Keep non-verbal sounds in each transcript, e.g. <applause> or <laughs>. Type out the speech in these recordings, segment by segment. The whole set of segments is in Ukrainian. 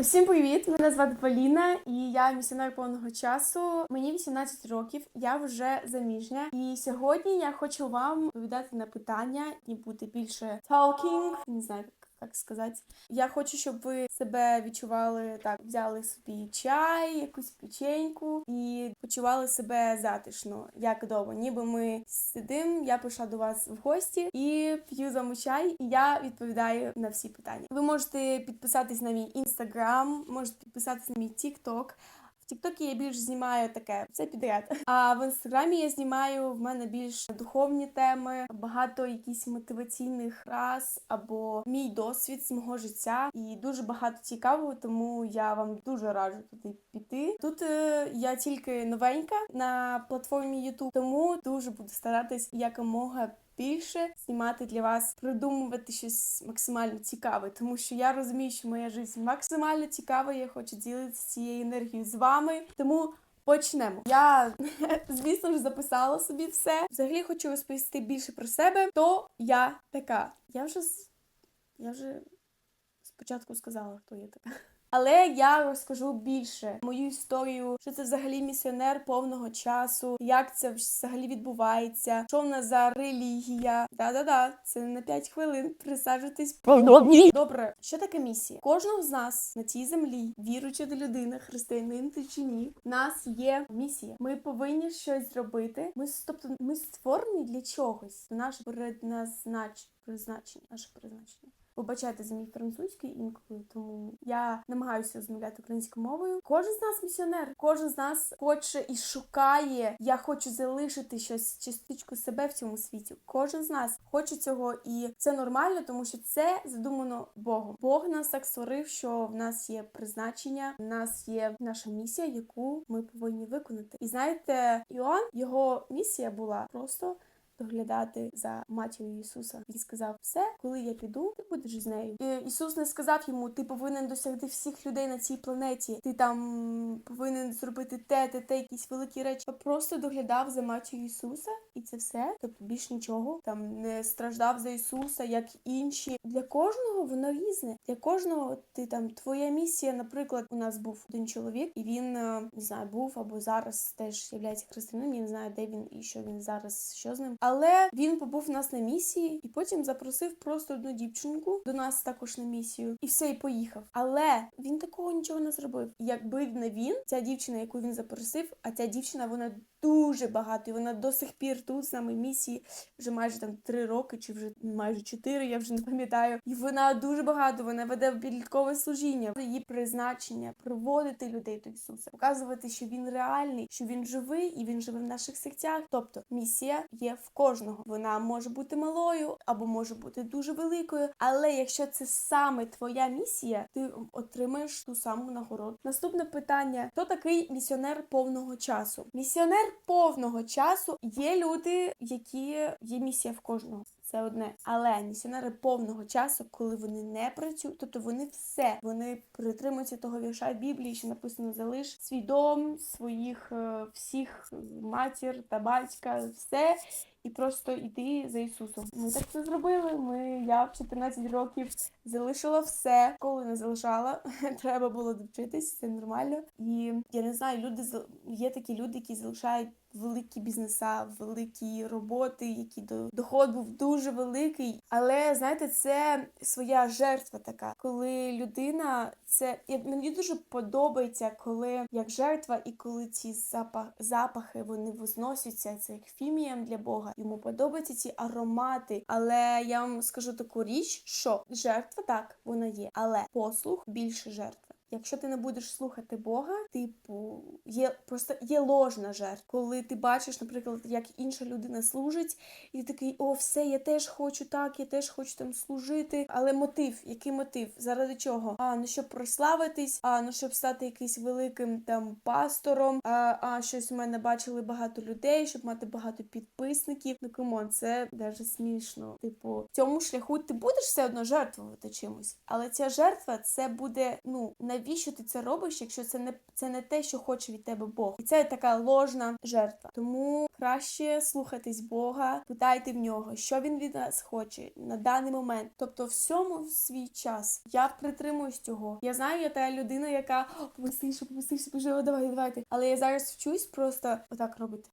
Усім привіт! Мене звати Поліна, і я місіонер повного часу. Мені 18 років, я вже заміжня. І сьогодні я хочу вам відповідати на питання і бути більше talking, не знаю, як сказати. Я хочу, щоб ви себе відчували так, взяли собі чай, якусь печеньку і почували себе затишно, як вдома. Ніби ми сидимо, я прийшла до вас в гості і п'ю з вами чай, і я відповідаю на всі питання. Ви можете підписатись на мій інстаграм, можете підписатись на мій тікток. Тіктокі я більш знімаю таке все підряд. А в інстаграмі я знімаю в мене більш духовні теми, багато якісь мотиваційних фраз або мій досвід з мого життя. І дуже багато цікавого, тому я вам дуже раджу туди піти. Тут е, я тільки новенька на платформі YouTube, тому дуже буду старатись якомога більше знімати для вас, придумувати щось максимально цікаве, тому що я розумію, що моя життя максимально цікава. Я хочу ділитися цією енергією з вами. Тому почнемо. Я, <laughs> звісно ж, записала собі все. Взагалі хочу розповісти більше про себе. Хто я така? Я вже я вже спочатку сказала, хто я така. Але я розкажу більше мою історію, що це взагалі місіонер повного часу, як це взагалі відбувається, що в нас за релігія. Да-да-да, це на 5 хвилин. Присаджуйтесь. Добре, що таке місія? Кожного з нас на цій землі, віруюча людина, християнин ти чи ні, в нас є місія. Ми повинні щось зробити. Ми тобто ми створені для чогось. Наше предназнач... призначення. Наше призначення. Вибачайте за мій французький інколи, тому я намагаюся розмовляти українською мовою. Кожен з нас місіонер, кожен з нас хоче і шукає. Я хочу залишити щось частичку себе в цьому світі. Кожен з нас хоче цього, і це нормально, тому що це задумано Богом. Бог нас так створив, що в нас є призначення, в нас є наша місія, яку ми повинні виконати. І знаєте, Іоанн, його місія була просто доглядати за матір'ю Ісуса. Він сказав: все, коли я піду, ти будеш з нею. І Ісус не сказав йому, ти повинен досягти всіх людей на цій планеті. Ти там повинен зробити те, те, те, якісь великі речі. А просто доглядав за матір'ю Ісуса, і це все. Тобто більш нічого там не страждав за Ісуса, як інші. Для кожного воно різне. Для кожного ти там твоя місія. Наприклад, у нас був один чоловік, і він е, не знаю, був або зараз теж є християнином. Я не знаю, де він і що він зараз, що з ним. Але він побув у нас на місії і потім запросив просто одну дівчинку до нас також на місію, і все, і поїхав. Але він такого нічого не зробив. Якби не він, ця дівчина, яку він запросив, а ця дівчина вона дуже багато, і вона до сих пір тут з нами місії вже майже там три роки, чи вже майже чотири, я вже не пам'ятаю. І вона дуже багато. Вона веде підліткове служіння. Її призначення приводити людей до Ісуса, показувати, що він реальний, що він живий і він живе в наших серцях. Тобто місія є в кожного. Вона може бути малою або може бути дуже великою. Але якщо це саме твоя місія, ти отримаєш ту саму нагороду. Наступне питання: хто такий місіонер повного часу? Місіонер повного часу є люди, які є місія в кожного. Це одне, але місіонери повного часу, коли вони не працюють, тобто вони все, вони притримуються того вірша Біблії, що написано залиш свій дом, своїх е, всіх матір та батька, все. І просто йти за Ісусом. Ми так це зробили. Ми я в 14 років залишила все, коли не залишала. <laughs> Треба було довчитись, це нормально. І я не знаю, люди є такі люди, які залишають великі бізнеса, великі роботи, які до доход був дуже великий. Але знаєте, це своя жертва така, коли людина це мені дуже подобається, коли як жертва, і коли ці запах, запахи вони возносяться, це як фіміям для Бога. Йому подобаються ці аромати. Але я вам скажу таку річ, що жертва так вона є, але послух більше жертви. Якщо ти не будеш слухати Бога, типу, є просто є ложна жертва. Коли ти бачиш, наприклад, як інша людина служить, і ти такий, о, все, я теж хочу так, я теж хочу там служити. Але мотив, який мотив? Заради чого? А ну щоб прославитись, а ну щоб стати якийсь великим там пастором, а, а щось у мене бачили багато людей, щоб мати багато підписників. Ну камон, це даже смішно. Типу, в цьому шляху ти будеш все одно жертвувати чимось, але ця жертва це буде ну на навіщо ти це робиш, якщо це не це не те, що хоче від тебе Бог, і це така ложна жертва. Тому краще слухатись Бога, питайте в нього, що він від нас хоче на даний момент. Тобто, всьому в свій час. Я притримуюсь цього. Я знаю, я та людина, яка «О, попустився, попустився, боже, давай, давайте. Але я зараз вчусь просто отак робити.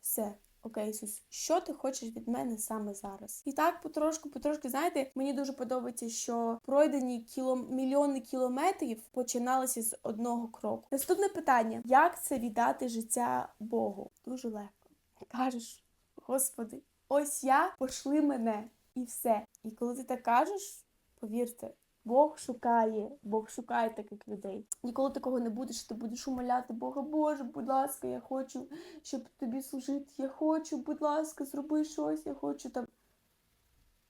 Все. Окей, Ісус, що ти хочеш від мене саме зараз? І так потрошку, потрошки, знаєте, мені дуже подобається, що пройдені кіло... мільйони кілометрів починалися з одного кроку. Наступне питання: як це віддати життя Богу? Дуже легко. Кажеш, Господи, ось я пошли мене і все. І коли ти так кажеш, повірте. Бог шукає, Бог шукає таких людей. Ніколи такого не буде, що ти будеш умоляти Бога, Боже, будь ласка, я хочу, щоб тобі служити. Я хочу, будь ласка, зроби щось, я хочу там.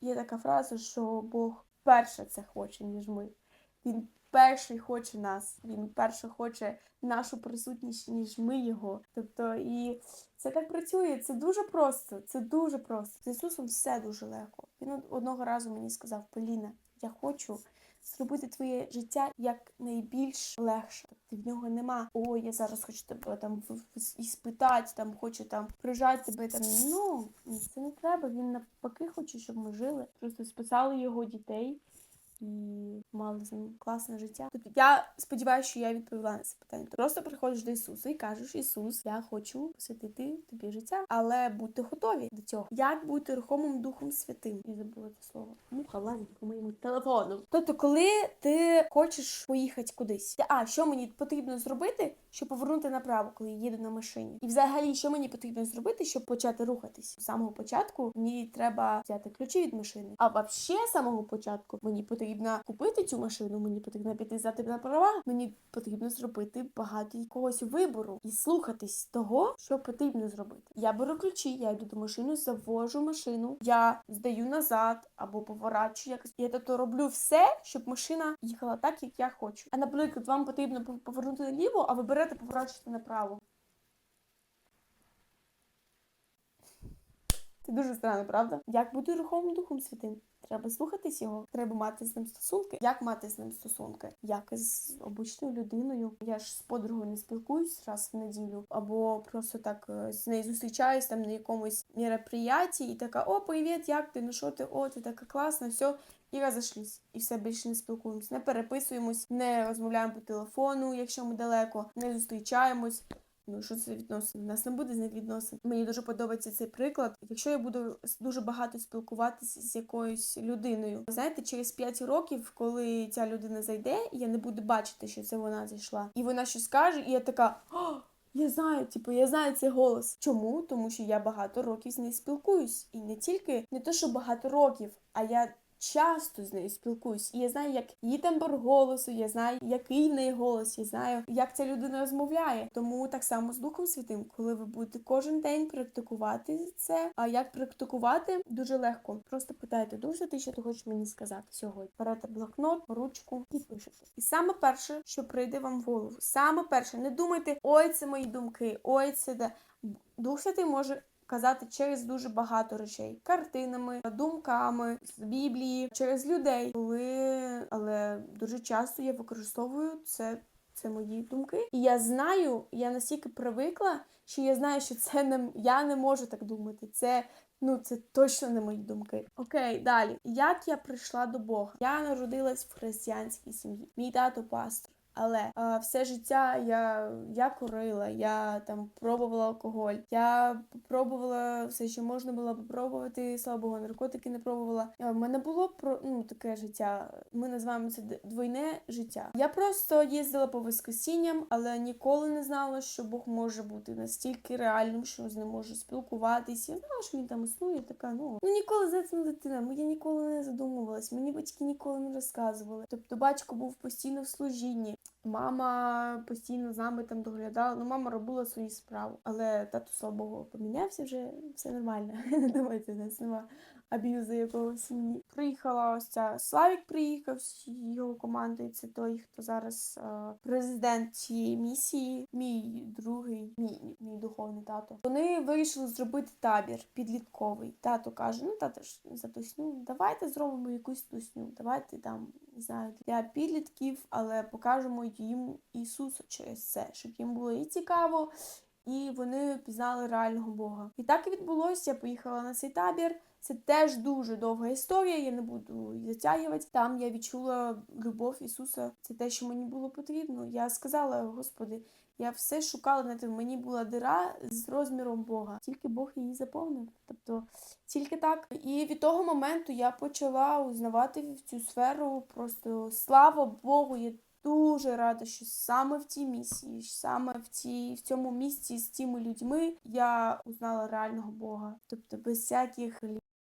Є така фраза, що Бог перше це хоче, ніж ми. Він перший хоче нас, він перше хоче нашу присутність, ніж ми його. Тобто, і це так працює. Це дуже просто. Це дуже просто. З Ісусом все дуже легко. Він одного разу мені сказав: Поліна, я хочу зробити твоє життя як найбільш легше. Тобто в нього нема о, я зараз хочу тебе там в- іспитати, там хочу там прижати тебе там. Ну це не треба. Він навпаки хоче, щоб ми жили. Просто списали його дітей. І мали з ним класне життя. Тобто я сподіваюся, що я відповіла на це питання. Просто приходиш до Ісуса і кажеш: Ісус, я хочу посвятити тобі життя, але будьте готові до цього. Як бути рухомим Духом Святим? Я забула це слово. Муха лазить по моєму телефону. Тобто, коли ти хочеш поїхати кудись, а що мені потрібно зробити, щоб повернути направо, коли їду на машині? І взагалі, що мені потрібно зробити, щоб почати рухатись? З самого початку мені треба взяти ключі від машини. А взагалі, з самого початку мені потрібно купити цю машину, мені потрібно піти здати на права, мені потрібно зробити багато якогось вибору і слухатись того, що потрібно зробити. Я беру ключі, я йду до машини, завожу машину, я здаю назад або поворачую якось. Я тобто роблю все, щоб машина їхала так, як я хочу. А наприклад, вам потрібно пов- повернути наліво, а ви берете поворачуєте направо. Це дуже странно, правда? Як бути рухомим духом святим? Треба слухатись його, треба мати з ним стосунки. Як мати з ним стосунки? Як з обичною людиною. Я ж з подругою не спілкуюсь раз в неділю, або просто так е, з нею зустрічаюсь там на якомусь мероприятті і така: О, привіт, як ти? Ну що ти? О, ти така класна, все. І розійшлись, і все більше не спілкуємось, не переписуємось, не розмовляємо по телефону, якщо ми далеко, не зустрічаємось. Ну, що це відносин? У нас не буде з них відносин. Мені дуже подобається цей приклад. Якщо я буду дуже багато спілкуватися з якоюсь людиною, знаєте, через 5 років, коли ця людина зайде, я не буду бачити, що це вона зайшла, і вона щось каже, і я така. «О, я знаю, типу, я знаю цей голос. Чому? Тому що я багато років з нею спілкуюсь. І не тільки не то, що багато років, а я часто з нею спілкуюсь. І я знаю, як її тембр голосу, я знаю, який в неї голос, я знаю, як ця людина розмовляє. Тому так само з Духом Святим, коли ви будете кожен день практикувати це. А як практикувати дуже легко. Просто питайте Дух Святий, що ти хочеш мені сказати сьогодні. Берете блокнот, ручку і пишете. І саме перше, що прийде вам в голову, саме перше, не думайте, ой, це мої думки, ой, це де. Дух Святий може казати через дуже багато речей: картинами, думками з Біблії, через людей. Коли але дуже часто я використовую це. Це мої думки, і я знаю, я настільки привикла, що я знаю, що це не я не можу так думати. Це ну це точно не мої думки. Окей, далі. Як я прийшла до Бога? Я народилась в християнській сім'ї. Мій тато пастор. Але а, все життя я, я курила, я там пробувала алкоголь, я пробувала все, що можна було попробувати. Слава Богу, наркотики не пробувала. У мене було про ну таке життя. Ми називаємо це двойне життя. Я просто їздила по воскресінням, але ніколи не знала, що Бог може бути настільки реальним, що з ним може спілкуватися. Знала, що він там існує. Така ну ну ніколи знаєте, ну, дитина. Я ніколи не задумувалась. Мені батьки ніколи не розказували. Тобто, батько був постійно в служінні. Мама постійно з нами там доглядала. Ну, мама робила свою справу. Але тату слава Богу, помінявся вже все нормально. <laughs> Не думайте, нас нема аб'юзу якогось мені. Приїхала ось ця Славік приїхав його командою. Це той, хто зараз е, президент цієї місії. Мій другий, мій, мій духовний тато. Вони вирішили зробити табір підлітковий. Тато каже: ну тато ж за тусню, давайте зробимо якусь тусню. Давайте там не знаю для підлітків, але покажемо їм Ісуса через це, щоб їм було і цікаво. І вони пізнали реального Бога. І так і відбулося. Я поїхала на цей табір. Це теж дуже довга історія, я не буду затягувати. Там я відчула любов Ісуса. Це те, що мені було потрібно. Я сказала, Господи, я все шукала на тебе. Мені була дира з розміром Бога. Тільки Бог її заповнив. Тобто тільки так. І від того моменту я почала узнавати в цю сферу. Просто слава Богу, я дуже рада, що саме в цій місії, саме в цій в цьому місці з цими людьми я узнала реального Бога. Тобто без всяких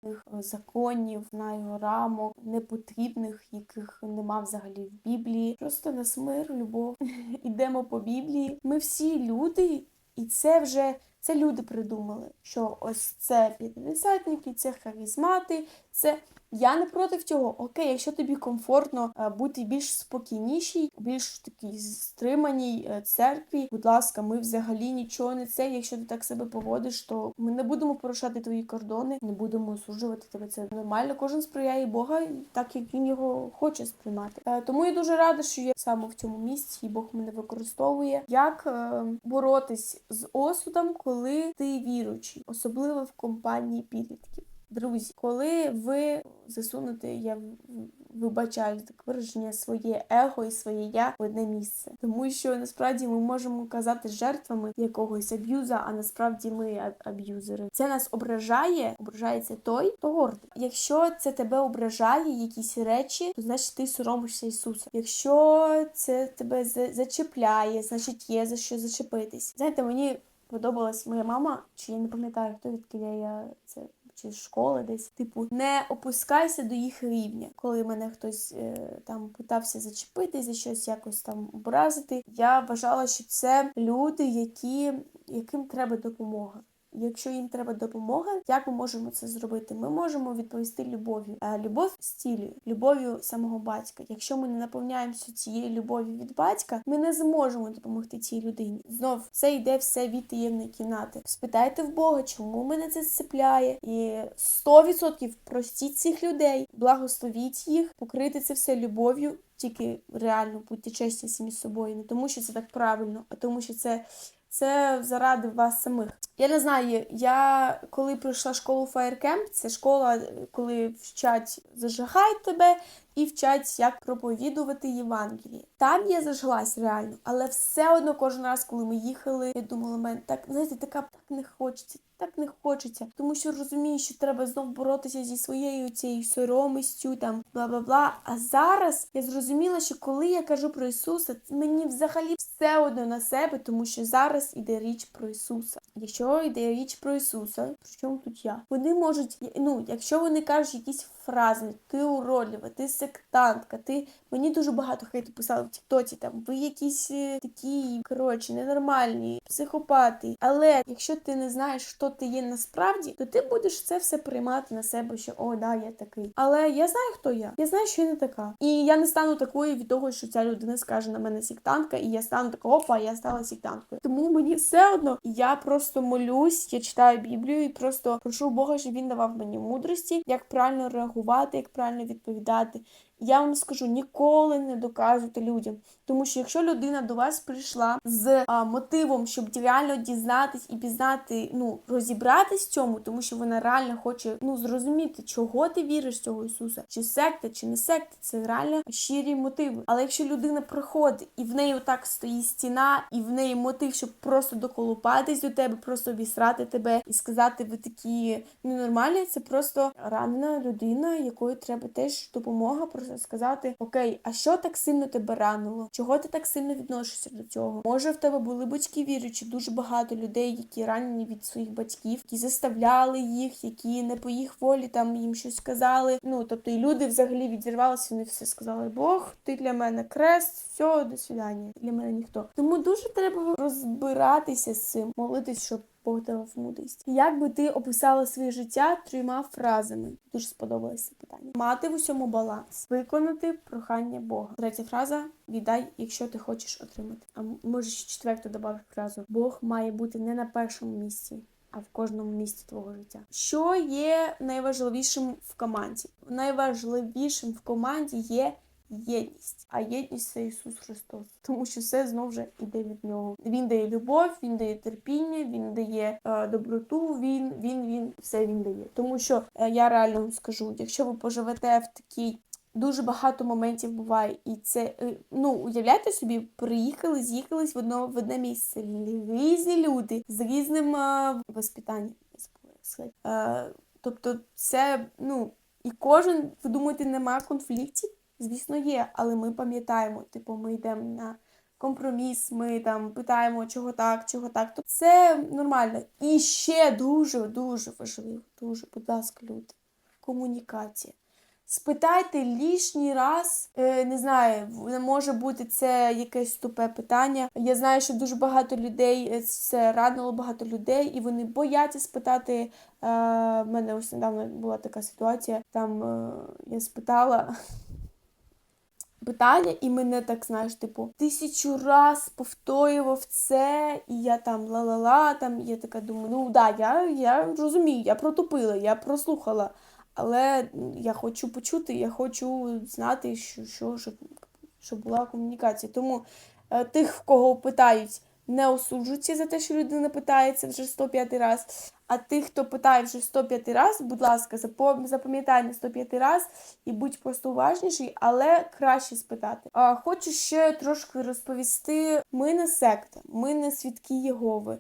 лінних е, законів, знаю, рамок, непотрібних, яких нема взагалі в Біблії. Просто нас мир, любов. <laughs> Ідемо по Біблії. Ми всі люди, і це вже. Це люди придумали, що ось це п'ятидесятники, це харизмати, це я не проти цього. Окей, якщо тобі комфортно е, бути більш спокійнішій, більш такій стриманій е, церкві, будь ласка, ми взагалі нічого не це. Якщо ти так себе поводиш, то ми не будемо порушати твої кордони, не будемо осуджувати тебе. Це нормально. Кожен сприяє Бога так, як він його хоче сприймати. Е, Тому я дуже рада, що я саме в цьому місці, і Бог мене використовує. Як боротись з осудом, коли ти віруючий, особливо в компанії підлітків. Друзі, коли ви засунете, я вибачаю так вираження своє его і своє я в одне місце, тому що насправді ми можемо казати жертвами якогось аб'юза, а насправді ми аб'юзери. Це нас ображає, ображається той, хто гордий. Якщо це тебе ображає, якісь речі, то значить ти соромишся Ісуса. Якщо це тебе за- зачепляє, значить є за що зачепитись. Знаєте, мені подобалась моя мама, чи я не пам'ятаю, хто відкиля я це. Чи школи десь, типу, не опускайся до їх рівня. Коли мене хтось е, там питався зачепити за щось, якось там образити. Я вважала, що це люди, які, яким треба допомога. Якщо їм треба допомога, як ми можемо це зробити? Ми можемо відповісти любов'ю. А любов зцілює, любов'ю самого батька. Якщо ми не наповняємося цією любов'ю від батька, ми не зможемо допомогти цій людині. Знов це йде все від таємної кімнати. Спитайте в Бога, чому мене це зцепляє, і 100% простіть цих людей, благословіть їх, покрити це все любов'ю. Тільки реально будьте чесні самі з собою, не тому, що це так правильно, а тому, що це це заради вас самих. Я не знаю, я коли пройшла школу Firecamp, це школа, коли вчать зажигай тебе і вчать, як проповідувати Євангеліє. Там я зажглась реально, але все одно кожен раз, коли ми їхали, я думала, мен так знаєте, така так не хочеться. Так не хочеться, тому що розумію, що треба знов боротися зі своєю цією соромістю, там бла бла бла. А зараз я зрозуміла, що коли я кажу про Ісуса, мені взагалі все одно на себе, тому що зараз іде річ про Ісуса. Якщо йде річ про Ісуса, при чому тут я? Вони можуть, ну, якщо вони кажуть якісь фрази, ти уродлива, ти сектантка, ти мені дуже багато хейту писали в Тіктоці, там ви якісь е, такі коротше, ненормальні, психопати. Але якщо ти не знаєш, що ти є насправді, то ти будеш це все приймати на себе, що о, да, я такий. Але я знаю, хто я. Я знаю, що я не така. І я не стану такою від того, що ця людина скаже на мене сектантка, і я стану така, опа, я стала сектанткою. Тому мені все одно я просто молюсь, я читаю Біблію і просто прошу Бога, щоб він давав мені мудрості, як правильно реагувати, як правильно відповідати. Я вам скажу, ніколи не доказуйте людям. Тому що якщо людина до вас прийшла з а, мотивом, щоб реально дізнатись і пізнати, ну розібратись в цьому, тому що вона реально хоче ну зрозуміти, чого ти віриш в цього Ісуса, чи секта, чи не секта, це реально щирі мотиви. Але якщо людина приходить і в неї отак стоїть стіна, і в неї мотив, щоб просто доколупатись до тебе, просто обісрати тебе і сказати, ви такі ненормальні, це просто ранена людина, якої треба теж допомога, просто сказати: Окей, а що так сильно тебе ранило? Чого ти так сильно відносишся до цього? Може, в тебе були батьки віруючі, дуже багато людей, які ранені від своїх батьків, які заставляли їх, які не по їх волі там їм щось сказали. Ну тобто, і люди взагалі відірвалися, вони все сказали: Бог, ти для мене крест, все, до свидання. Для мене ніхто. Тому дуже треба розбиратися з цим, молитись, щоб Бог давав мудрість. Як би ти описала своє життя трьома фразами? Дуже сподобалося питання. Мати в усьому баланс, виконати прохання Бога. Третя фраза віддай, якщо ти хочеш отримати. А може четверту додав фразу: Бог має бути не на першому місці. А в кожному місці твого життя. Що є найважливішим в команді? Найважливішим в команді є єдність. А єдність це Ісус Христос. Тому що все знову ж іде від нього. Він дає любов, він дає терпіння, він дає е, доброту. Він, він, він все він дає. Тому що е, я реально вам скажу, якщо ви поживете в такій. Дуже багато моментів буває, і це е, ну уявляєте собі, приїхали, з'їхались в одно в одне місце. Різні люди з різним е, воспитанням. сказати. Е, тобто, це ну і кожен, ви думаєте, немає конфліктів? Звісно, є, але ми пам'ятаємо, типу, ми йдемо на компроміс, ми там питаємо, чого так, чого так. Тобто це нормально. І ще дуже дуже важливо, дуже, будь ласка, люди, комунікація. Спитайте лишній раз, е, не знаю, може бути це якесь тупе питання. Я знаю, що дуже багато людей е, це радило багато людей, і вони бояться спитати. Е, в мене ось недавно була така ситуація. Там е, я спитала питання, і мене так знаєш, типу, тисячу раз повторював це, і я там ла-ла-ла, там і я така думаю, ну да, я, я розумію, я протупила, я прослухала. Але я хочу почути, я хочу знати, що, що щоб, щоб була комунікація. Тому е, тих, в кого питають, не осуджуйте за те, що людина питається вже 105 раз. А тих, хто питає вже 105 раз, будь ласка, запам- запам'ятай на 105 раз і будь просто уважніший, але краще спитати. А, хочу ще трошки розповісти: ми не секта, ми не свідки Єгови,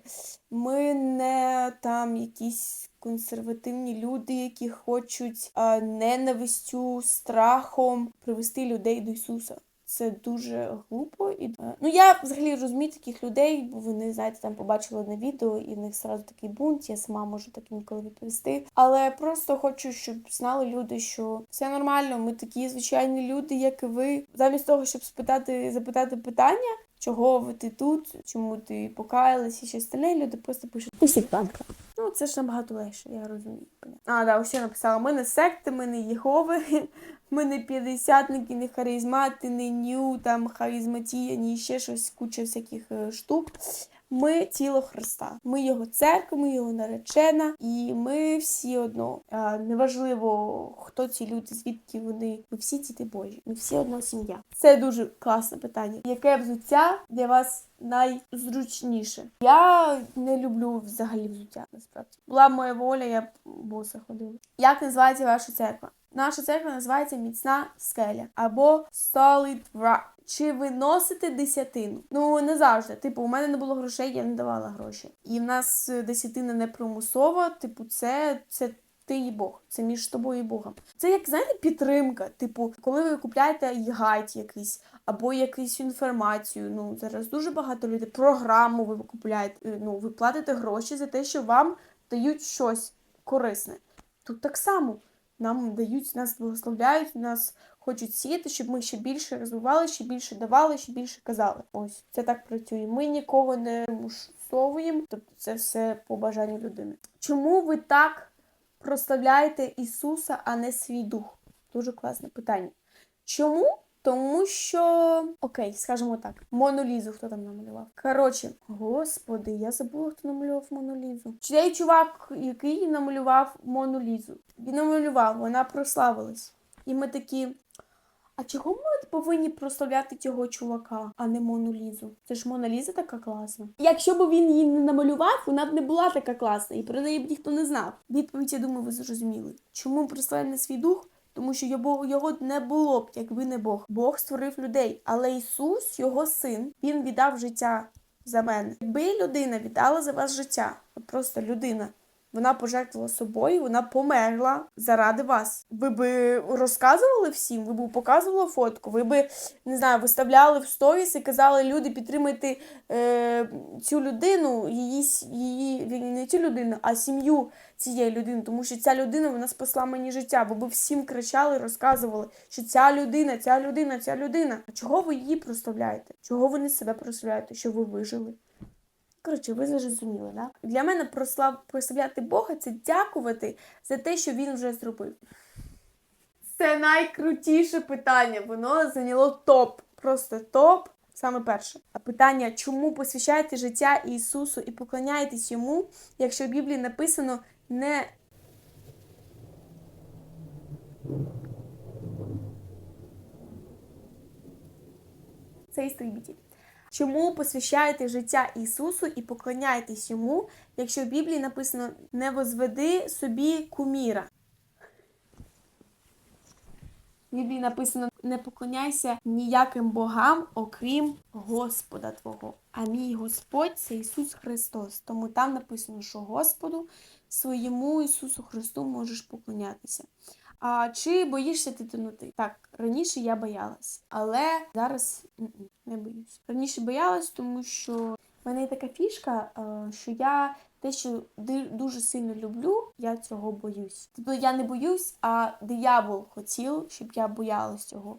ми не там якісь консервативні люди, які хочуть а, ненавистю, страхом привести людей до Ісуса. Це дуже глупо і е, ну я взагалі розумію таких людей, бо вони знаєте, там побачили на відео, і в них сразу такий бунт. Я сама можу так інколи відповісти. Але просто хочу, щоб знали люди, що все нормально. Ми такі звичайні люди, як і ви. Замість того, щоб спитати, запитати питання, чого ви ти тут, чому ти покаялась і щось остальне, люди просто пишуть усі танка. Ну, це ж набагато легше, я розумію. А, да, ось написала: ми не секти, ми не Єгови, ми не п'ятдесятники, не харизмати, не ню, там харизматія, ні ще щось, куча всяких е, штук. Ми тіло Христа. Ми його церква, ми його наречена, і ми всі одно. А, неважливо, хто ці люди, звідки вони. Ми всі діти Божі, ми всі одна сім'я. Це дуже класне питання. Яке взуття для вас найзручніше? Я не люблю взагалі взуття, насправді. Була моя воля, я боса ходила. Як називається ваша церква? Наша церква називається Міцна скеля або Solid Rock. Чи ви носите десятину? Ну не завжди. Типу, у мене не було грошей, я не давала гроші. І в нас е, десятина не примусова. Типу, це, це ти і Бог. Це між тобою і Богом. Це як знаєте, підтримка. Типу, коли ви купляєте гайд якийсь або якусь інформацію. Ну зараз дуже багато людей. Програму ви купуєте. е, Ну ви платите гроші за те, що вам дають щось корисне. Тут так само. Нам дають, нас благословляють, нас хочуть сіяти, щоб ми ще більше розвивали, ще більше давали, ще більше казали. Ось це так працює. Ми нікого не мушовуємо, тобто це все по бажанню людини. Чому ви так прославляєте Ісуса, а не свій дух? Дуже класне питання. Чому? Тому що, окей, скажімо так, монолізу хто там намалював. Коротше, господи, я забула, хто намалював монолізу. Цей чувак, який намалював монолізу. Він намалював, вона прославилась. І ми такі. А чого ми повинні прославляти цього чувака, а не Монолізу? Це ж Моноліза така класна. Якщо б він її не намалював, вона б не була така класна, і про неї б ніхто не знав. Відповідь, я думаю, ви зрозуміли. Чому прославляє свій дух? Тому що його, не було б, якби не Бог. Бог створив людей, але Ісус, його син, він віддав життя за мене. Якби людина віддала за вас життя, просто людина. Вона пожертвувала собою, вона померла заради вас. Ви би розказували всім, ви б показували фотку, ви би не знаю, виставляли в сторіс і казали, люди, підтримайте е, цю людину, її, її вірні, не цю людину, а сім'ю цієї людини, тому що ця людина вона спасла мені життя. Ви б всім кричали, розказували, що ця людина, ця людина, ця людина. А чого ви її прославляєте? Чого ви не себе прославляєте? Що ви вижили? Коротше, ви зрозуміли, да? Для мене прослав... прославляти Бога це дякувати за те, що він вже зробив. Це найкрутіше питання. Воно зайняло топ. Просто топ. Саме перше. А питання, чому посвящаєте життя Ісусу і поклоняєтесь йому, якщо в Біблії написано не. Це істрібітель. Чому посвящаєте життя Ісусу і поклоняєтесь йому, якщо в Біблії написано не возведи собі куміра? В Біблії написано не поклоняйся ніяким богам, окрім Господа Твого. А мій Господь це Ісус Христос. Тому там написано, що Господу своєму Ісусу Христу можеш поклонятися. А чи боїшся ти? Так, раніше я боялась, але зараз не боюсь. Раніше боялась, тому що в мене є така фішка, е, що я те, що дуже сильно люблю, я цього боюсь. Тобто я не боюсь, а диявол хотів, щоб я боялась цього.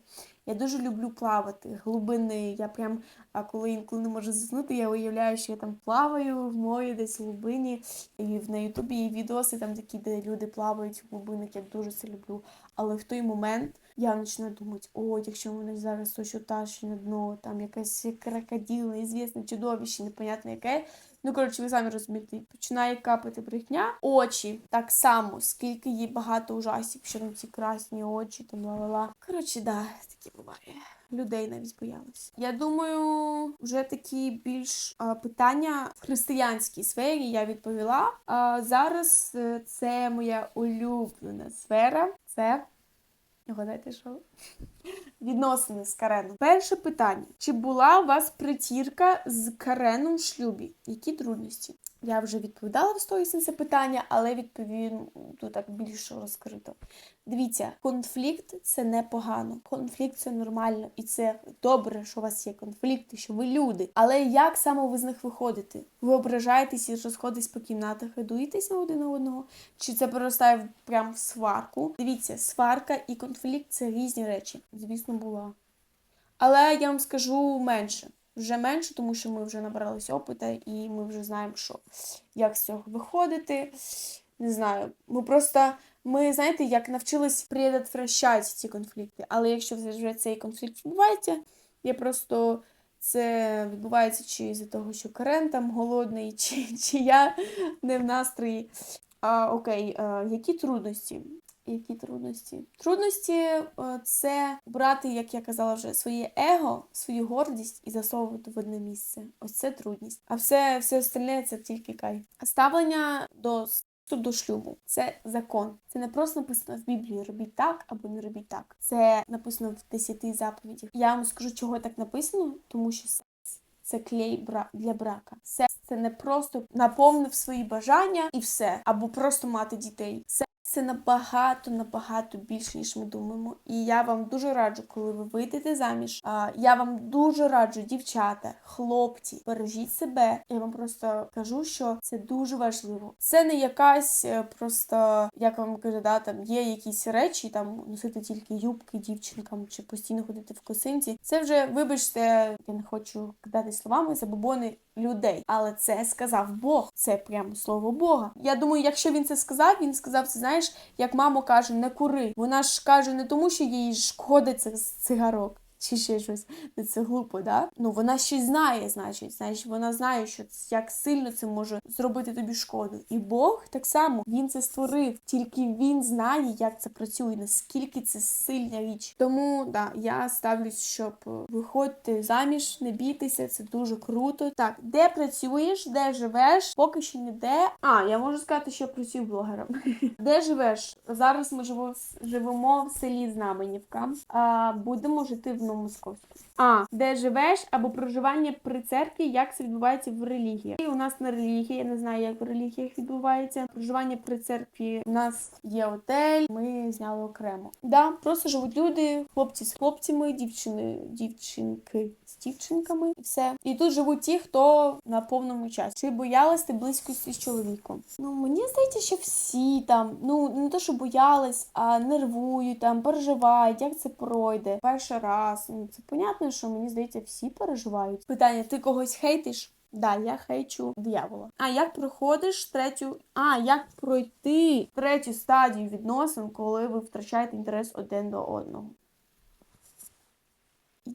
Я дуже люблю плавати, глибини. Я прям, а коли інколи не можу заснути, я уявляю, що я там плаваю в морі, десь в глибині. І в на Ютубі є відоси там такі, де люди плавають в глибинах, я дуже це люблю. Але в той момент я починаю думати, о, якщо мене зараз щось утащить на дно, там якась крокодил, неізвісне чудовище, непонятне яке. Ну, коротше, ви самі розумієте, починає капати брехня. Очі так само, скільки є багато ужасів, що там ці красні очі, там ла-ла-ла. Коротше, да, таке буває. Людей навіть боялась. Я думаю, вже такі більш а, питання в християнській сфері я відповіла. А зараз е, це моя улюблена сфера. Це Гадайте, що? Відносини з Кареном. Перше питання: чи була у вас притірка з Кареном в шлюбі? Які трудності? Я вже відповідала в сторіс на це питання, але відповім тут так більш розкрито. Дивіться, конфлікт це непогано. Конфлікт це нормально, і це добре, що у вас є конфлікти, що ви люди. Але як саме ви з них виходите? Ви ображаєтесь і розходитесь по кімнатах і дуєтесь один на одного? Чи це переростає прям в сварку? Дивіться, сварка і конфлікт це різні речі. Звісно, була. Але я вам скажу менше. Вже менше, тому що ми вже набралися опита і ми вже знаємо, що як з цього виходити. Не знаю. Ми просто, ми, знаєте, як навчились предотвращати ці конфлікти. Але якщо вже цей конфлікт відбувається, я просто це відбувається чи з-за того, що Карен там голодний, <laughs> чи, чи я не в настрої. А, окей, а, які трудності? Які трудності? Трудності е, це брати, як я казала вже, своє его, свою гордість і засовувати в одне місце. Ось це трудність. А все, все остальне це тільки кайф. Ставлення до до шлюбу це закон. Це не просто написано в Біблії робіть так або не робіть так. Це написано в десяти заповідях. Я вам скажу, чого так написано, тому що секс це клей для брака. Секс це не просто наповнив свої бажання і все, або просто мати дітей. Секс це набагато набагато більше, ніж ми думаємо. І я вам дуже раджу, коли ви вийдете заміж. А, я вам дуже раджу, дівчата, хлопці, бережіть себе. Я вам просто кажу, що це дуже важливо. Це не якась е, просто, як вам кажу, да, там є якісь речі, там носити тільки юбки дівчинкам чи постійно ходити в косинці. Це вже, вибачте, я не хочу кидати словами забобони людей. Але це сказав Бог. Це прямо слово Бога. Я думаю, якщо він це сказав, він сказав це, знаєш, як мама каже, не кури. Вона ж каже не тому, що їй шкодиться з цигарок. Чи ще щось, Ну, це глупо, да? Ну вона щось знає, значить, значить, вона знає, що як сильно це може зробити тобі шкоду. І Бог так само він це створив, тільки він знає, як це працює, наскільки це сильна річ. Тому да, я ставлюсь, щоб е, виходити заміж, не бійтеся, це дуже круто. Так, де працюєш, де живеш? Поки що ніде. А, я можу сказати, що працюю блогером. <laughs> Де живеш? Зараз ми живемо в селі Знаменівка. Будемо жити в Новомосковську. А, де живеш або проживання при церкві, як це відбувається в релігії. І у нас на релігії, я не знаю, як в релігіях відбувається. Проживання при церкві у нас є отель, ми зняли окремо. Да, просто живуть люди, хлопці з хлопцями, дівчини, дівчинки дівчинками, і все. І тут живуть ті, хто на повному часі. Чи боялась ти близькості з чоловіком? Ну мені здається, що всі там, ну не то, що боялись, а нервують там, переживають, як це пройде. Перший раз. Ну це понятно, що мені здається, всі переживають. Питання: ти когось хейтиш? Да, я хейчу диявола. А як проходиш третю. А, як пройти третю стадію відносин, коли ви втрачаєте інтерес один до одного?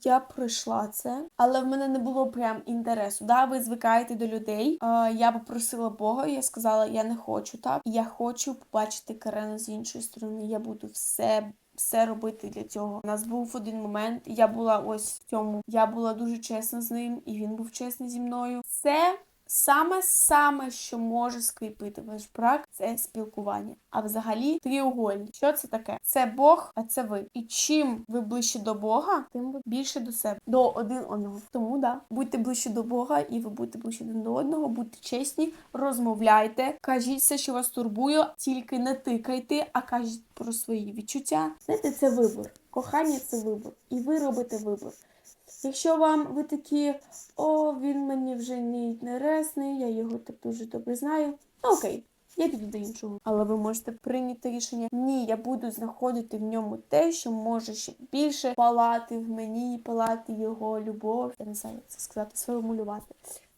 Я пройшла це, але в мене не було прям інтересу. Да, ви звикаєте до людей. Е, я попросила Бога, я сказала, я не хочу так. Я хочу побачити Карену з іншої сторони. Я буду все. Все робити для цього. У нас був один момент. Я була ось в цьому. Я була дуже чесна з ним, і він був чесний зі мною. Це саме саме, що може скріпити ваш брак, це спілкування. А взагалі тріугольник. Що це таке? Це Бог, а це ви. І чим ви ближче до Бога, тим ви більше до себе, до один одного. Тому да, будьте ближче до Бога, і ви будете ближче один до одного, будьте чесні, розмовляйте, кажіть все, що вас турбує, тільки не тикайте, а кажіть про свої відчуття. Знаєте, це вибор. Кохання це вибор. І ви робите вибор. Якщо вам ви такі, о, він мені вже не інтересний, я його так дуже добре знаю. Ну окей, я піду до іншого. Але ви можете прийняти рішення. Ні, я буду знаходити в ньому те, що може ще більше палати в мені, палати його любов. Я не знаю, як це сказати, сформулювати.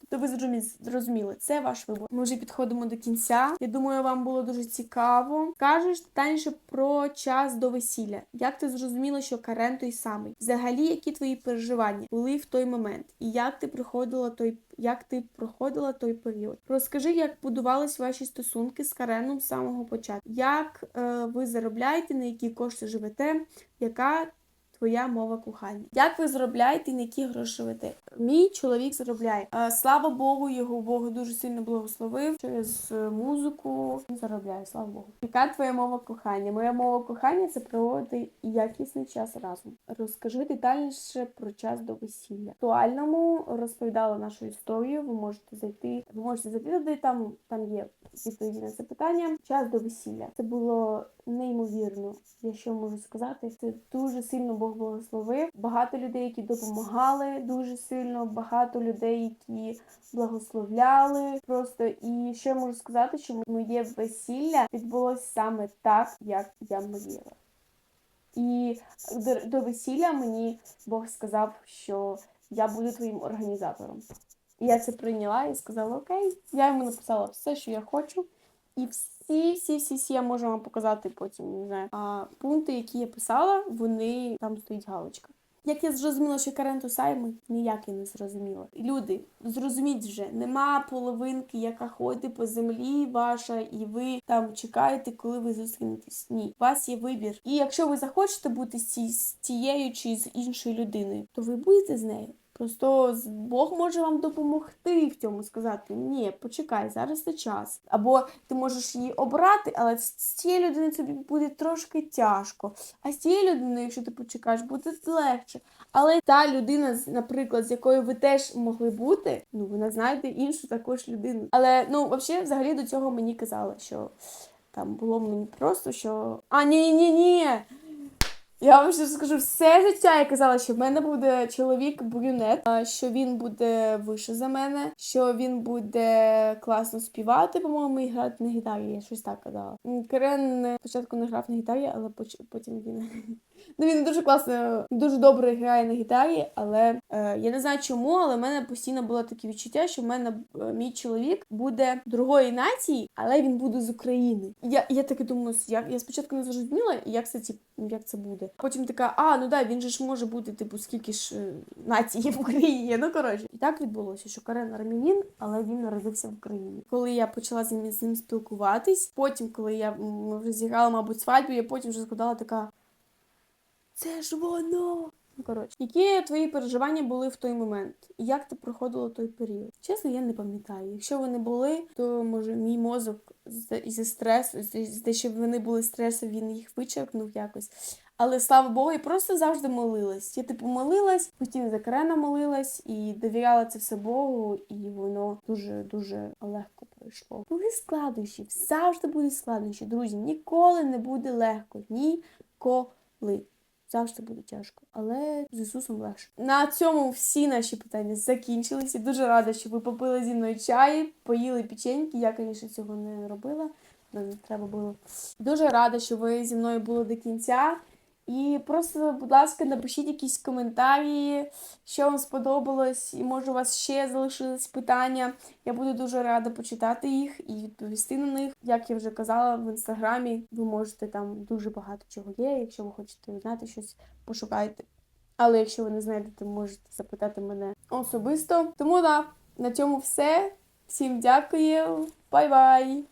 Тобто ви зрозумі- зрозуміли, це ваш вибор. Ми вже підходимо до кінця. Я думаю, вам було дуже цікаво. Кажеш детальніше про час до весілля. Як ти зрозуміла, що Карен той самий? Взагалі, які твої переживання були в той момент, і як ти проходила той, як ти проходила той період? Розкажи, як будувались ваші стосунки з Кареном з самого початку. Як е, ви заробляєте, на які кошти живете? Яка Твоя мова кохання. Як ви заробляєте і на які гроші живете? Мій чоловік заробляє. Е, Слава Богу, його Бог дуже сильно благословив через музику. Він заробляє, слава Богу. Яка твоя мова кохання? Моя мова кохання це проводити якісний час разом. Розкажи детальніше про час до весілля. Актуальному розповідала нашу історію. Ви можете зайти. Ви можете зайти туди. Там там є відповіді на це питання. Час до весілля. Це було неймовірно. Я що можу сказати? Це дуже сильно Бог благословив. Багато людей, які допомагали дуже сильно, багато людей, які благословляли. Просто і що я можу сказати, що моє весілля відбулося саме так, як я мріяла. І до, до весілля мені Бог сказав, що я буду твоїм організатором. І я це прийняла і сказала: Окей, я йому написала все, що я хочу. І всі, всі, всі, всі я можу вам показати потім, не знаю. А пункти, які я писала, вони там стоїть галочка. Як я зрозуміла, що Карен Тусаймий, ніяк я не зрозуміла. Люди, зрозуміть вже, нема половинки, яка ходить по землі ваша, і ви там чекаєте, коли ви зустрінетесь. Ні, у вас є вибір. І якщо ви захочете бути з ці- з тією чи з іншою людиною, то ви будете з нею. Просто Бог може вам допомогти в цьому сказати: ні, почекай, зараз це час. Або ти можеш її обрати, але з цією людиною тобі буде трошки тяжко. А з цією людиною, якщо ти почекаєш, буде легше. Але та людина, наприклад, з якою ви теж могли бути, ну вона знайде іншу також людину. Але ну, взагалі, взагалі до цього мені казали, що там було мені просто, що а ні, ні, ні. Я вам ще скажу, все життя я казала, що в мене буде чоловік брюнет, що він буде вище за мене, що він буде класно співати, по-моєму, і грати на гітарі. Я щось так казала. Керен е, спочатку не грав на гітарі, але потім він. Ну, він дуже класно, дуже добре грає на гітарі, але е, я не знаю чому, але в мене постійно було таке відчуття, що в мене е, мій чоловік буде другої нації, але він буде з України. Я, я таки думаю, як я спочатку не зрозуміла, як це ті- як це буде. Потім така, а ну да, він же ж може бути, типу, скільки ж е, націй в Україні. Ну коротше, і так відбулося, що Карен армянин, але він народився в Україні. Коли я почала з ним, з ним спілкуватись, потім, коли я вже зіграла, мабуть, свадьбу, я потім вже згадала така. Це ж воно. Ну, коротше, які твої переживання були в той момент? І як ти проходила той період? Чесно, я не пам'ятаю. Якщо вони були, то може мій мозок з- із стресу, те, що вони були стресу, він їх вичерпнув якось. Але слава Богу, я просто завжди молилась. Я типу молилась, постійно за молилась і довіряла це все Богу, і воно дуже дуже легко пройшло. Були складнощі, завжди будуть складнощі, друзі. Ніколи не буде легко. Ніколи. Завжди буде тяжко, але з Ісусом легше. На цьому всі наші питання закінчилися. Дуже рада, що ви попили зі мною чай, поїли печеньки. Я, звісно, цього не робила. але не треба було. Дуже рада, що ви зі мною були до кінця. І просто, будь ласка, напишіть якісь коментарі, що вам сподобалось, і може у вас ще залишились питання. Я буду дуже рада почитати їх і відповісти на них. Як я вже казала в інстаграмі, ви можете там дуже багато чого є. Якщо ви хочете знати щось, пошукайте. Але якщо ви не знайдете, можете запитати мене особисто. Тому да, на цьому все. Всім дякую, бай-бай!